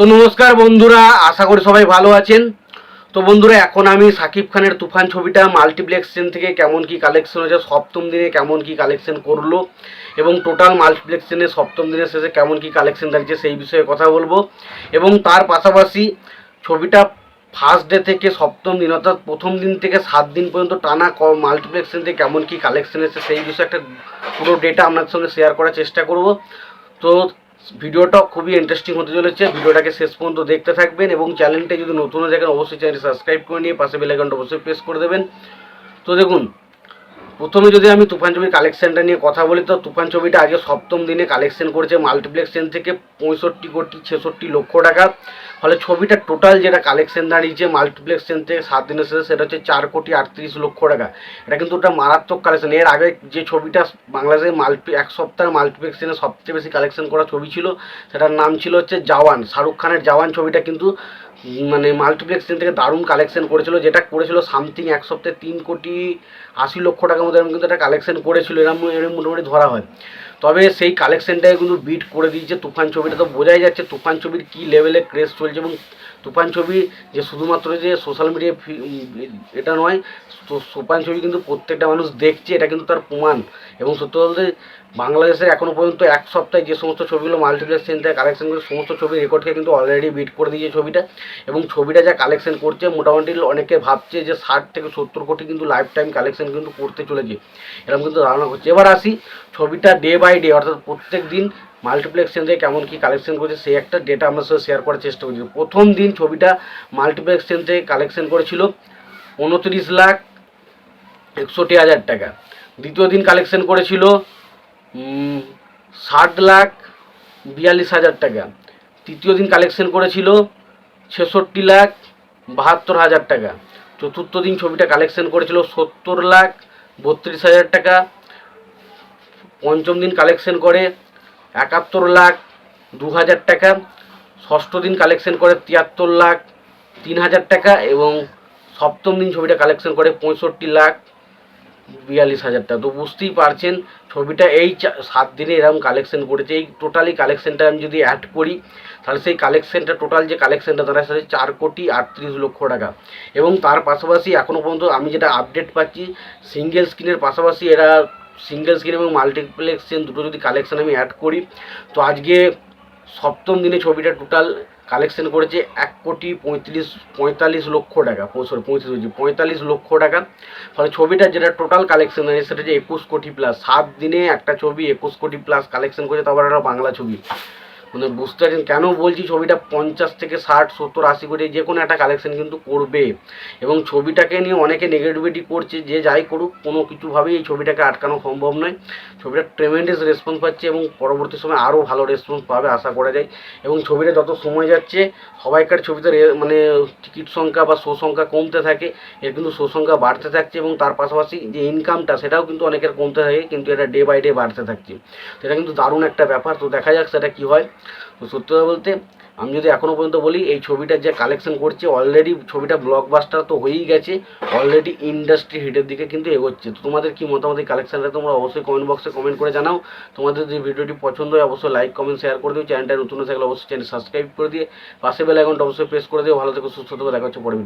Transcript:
তো নমস্কার বন্ধুরা, আশা করি সবাই ভালো আছেন। তো বন্ধুরা, এখন আমি সাকিব খানের তুফান ছবিটা মাল্টিপ্লেক্স চেন থেকে কেমন কি কালেকশন হয়েছে, সপ্তম দিনে কেমন কি কালেকশন করল এবং টোটাল মাল্টিপ্লেক্স চেনে সপ্তম দিনের শেষে কেমন কি কালেকশন থাকছে সেই বিষয়ে কথা বলব। এবং তার পাশাপাশি ছবিটা ফার্স্ট ডে থেকে সপ্তম দিন, অর্থাৎ প্রথম দিন থেকে সাত দিন পর্যন্ত টানা মাল্টিপ্লেক্স চেন থেকে কেমন কি কালেকশন এসেছে সেই বিষয়ে একটা পুরো ডেটা আপনার সঙ্গে শেয়ার করার চেষ্টা করব। তো ভিডিওটা খুবই ইন্টারেস্টিং হতে চলেছে। ভিডিওটাকে শেষ পর্যন্ত দেখতে থাকবেন এবং চ্যানেলটা যদি নতুন হয়ে থাকেন, অবশ্যই চ্যানেল সাবস্ক্রাইব করে নিয়ে পাশে বেলাইকনটা অবশ্যই প্রেস করে দেবেন। তো দেখুন প্রথমে যদি আমি তুফান ছবির কালেকশনটা নিয়ে কথা বলি, তো তুফান ছবিটা আজকে সপ্তম দিনে কালেকশন করেছে মাল্টিপ্লেক্স থেকে পঁয়ষট্টি কোটি ছেষট্টি লক্ষ টাকা। ফলে ছবিটা টোটাল যেটা কালেকশন দাঁড়িয়েছে মাল্টিপ্লেক্স থেকে সাত দিনের শেষে, সেটা হচ্ছে চার কোটি আটত্রিশ লক্ষ টাকা। এটা কিন্তু ওটা মারাত্মক কালেকশন এর আগে যে ছবিটা বাংলাদেশে মাল্টি এক সপ্তাহের মাল্টিপ্লেক্স সবচেয়ে বেশি কালেকশন করা ছবি ছিল, সেটার নাম ছিল হচ্ছে জওয়ান, শাহরুখ খানের জওয়ান ছবিটা। কিন্তু মানে মাল্টিপ্লেক্স থেকে দারুণ কালেকশন করেছিল, যেটা করেছিল সামথিং এক সপ্তাহে তিন কোটি আশি লক্ষ টাকার মতো এরকম কিন্তু একটা কালেকশন করেছিল এরকম এরকম মোটামুটি ধরা হয়। তবে সেই কালেকশনটাকে কিন্তু বিট করে দিয়েছে তুফান ছবিটা তো বোঝাই যাচ্ছে তুফান ছবির কী লেভেলে ক্রেজ চলছে এবং তুফান ছবি যে শুধুমাত্র যে সোশ্যাল মিডিয়ায় এটা নয়, তো তুফান ছবি কিন্তু প্রত্যেকটা মানুষ দেখছে, এটা কিন্তু তার প্রমাণ। এবং সত্যি বলতে বাংলাদেশে এখনও পর্যন্ত এক সপ্তাহে যে সমস্ত ছবিগুলো মাল্টিপ্লেক্স চেন থেকে কালেকশন করে, সমস্ত ছবির রেকর্ডকে কিন্তু অলরেডি বিট করে দিয়েছে ছবিটা। এবং ছবিটা যা কালেকশন করছে, মোটামুটি অনেকে ভাবছে যে ষাট থেকে সত্তর কোটি কিন্তু লাইফ টাইম কালেকশন কিন্তু করতে চলেছে। এরকম কিন্তু ধারণা করছে। এবার আসি ছবিটা ডে বাই ডে অর্থাৎ প্রত্যেক দিন মাল্টিপ্লেক্স থেকে কেমন কী কালেকশন করছে, সেই একটা ডেটা আপনার সাথে শেয়ার করার চেষ্টা করছি। প্রথম দিন ছবিটা মাল্টিপ্লেক্স থেকে কালেকশন করেছিল উনত্রিশ লাখ একষট্টি হাজার টাকা। দ্বিতীয় দিন কালেকশন করেছিল ষাট লাখ বিয়াল্লিশ হাজার টাকা। তৃতীয় দিন কালেকশন করেছিল ছেষট্টি লাখ বাহাত্তর হাজার টাকা। চতুর্থ দিন ছবিটা কালেকশন করেছিল সত্তর লাখ বত্রিশ হাজার টাকা। পঞ্চম দিন কালেকশন করে একাত্তর লাখ দু হাজার টাকা। ষষ্ঠ দিন কালেকশন করে তিয়াত্তর লাখ তিন হাজার টাকা এবং সপ্তম দিন ছবিটা কালেকশন করে পঁয়ষট্টি লাখ বিয়াল্লিশ হাজার টাকা তো বুঝতেই পারছেন, ছবিটা এই সাত দিনে এরকম কালেকশন করেছে। এই টোটালি কালেকশনটা আমি যদি অ্যাড করি, তাহলে সেই কালেকশনটা টোটাল যে কালেকশনটা তারা সাথে চার কোটি আটত্রিশ লক্ষ টাকা। এবং তার পাশাপাশি এখনও পর্যন্ত আমি যেটা আপডেট পাচ্ছি সিঙ্গেল স্ক্রিনের পাশাপাশি এরা সিঙ্গেল স্ক্রিন এবং মাল্টিপ্লেক্স দুটো যদি কালেকশন আমি অ্যাড করি, তো আজকে সপ্তম দিনে ছবিটা টোটাল কালেকশন করেছে এক কোটি পঁয়ত্রিশ, পঁয়তাল্লিশ লক্ষ টাকা সরি পঁয়ত্রিশ বলছি, পঁয়তাল্লিশ লক্ষ টাকা। ফলে ছবিটা যেটা টোটাল কালেকশন হয়েছে, সেটা হচ্ছে একুশ কোটি প্লাস সাত দিনে একটা ছবি একুশ কোটি প্লাস কালেকশন করেছে, তারপর একটা বাংলা ছবি। মানে বুঝতে পারছেন? কেন বলছি ছবিটা পঞ্চাশ থেকে ষাট, সত্তর, আশি কোটি যে কোনো একটা কালেকশন কিন্তু করবে। এবং ছবিটাকে নিয়ে অনেকে নেগেটিভিটি করছে, যে যাই করুক, কোনো কিছুভাবেই এই ছবিটাকে আটকানো সম্ভব নয়। ছবিটা ট্রেমেন্ডাস রেসপন্স পাচ্ছে এবং পরবর্তী সময় আরও ভালো রেসপন্স পাবে আশা করা যায়। এবং ছবিটা যত সময় যাচ্ছে, সবাইকার ছবিতে মানে টিকিট সংখ্যা বা শো সংখ্যা কমতে থাকে, এর কিন্তু শো সংখ্যা বাড়তে থাকছে এবং তার পাশাপাশি যে ইনকামটা সেটাও কিন্তু অনেকের কমতে থাকে, কিন্তু এটা ডে বাই ডে বাড়তে থাকছে। সেটা কিন্তু দারুণ একটা ব্যাপার। তো দেখা যাক সেটা কী হয়। তো সত্যি কথা বলতে আমি যদি এখনও পর্যন্ত বলি, এই ছবিটা যে কালেকশন করছে অলরেডি ছবিটা ব্লকবাস্টার তো হয়েই গেছে অলরেডি ইন্ডাস্ট্রি হিটের দিকে কিন্তু এগোচ্ছে। তো তোমাদের কী মতামত এই কালেকশানটা তোমরা অবশ্যই কমেন্ট বক্সে কমেন্ট করে জানাও। তোমাদের যদি ভিডিওটি পছন্দ হয়, অবশ্যই লাইক কমেন্ট শেয়ার করে দিও। চ্যানেলটা নতুন থাকলে অবশ্যই চ্যানেল সাবস্ক্রাইব করে দিয়ে, পাশে বেল আইকনটা অবশ্যই প্রেস করে দিও। ভালো থেকে, সুস্থ থেকে, দেখা হচ্ছে পরে।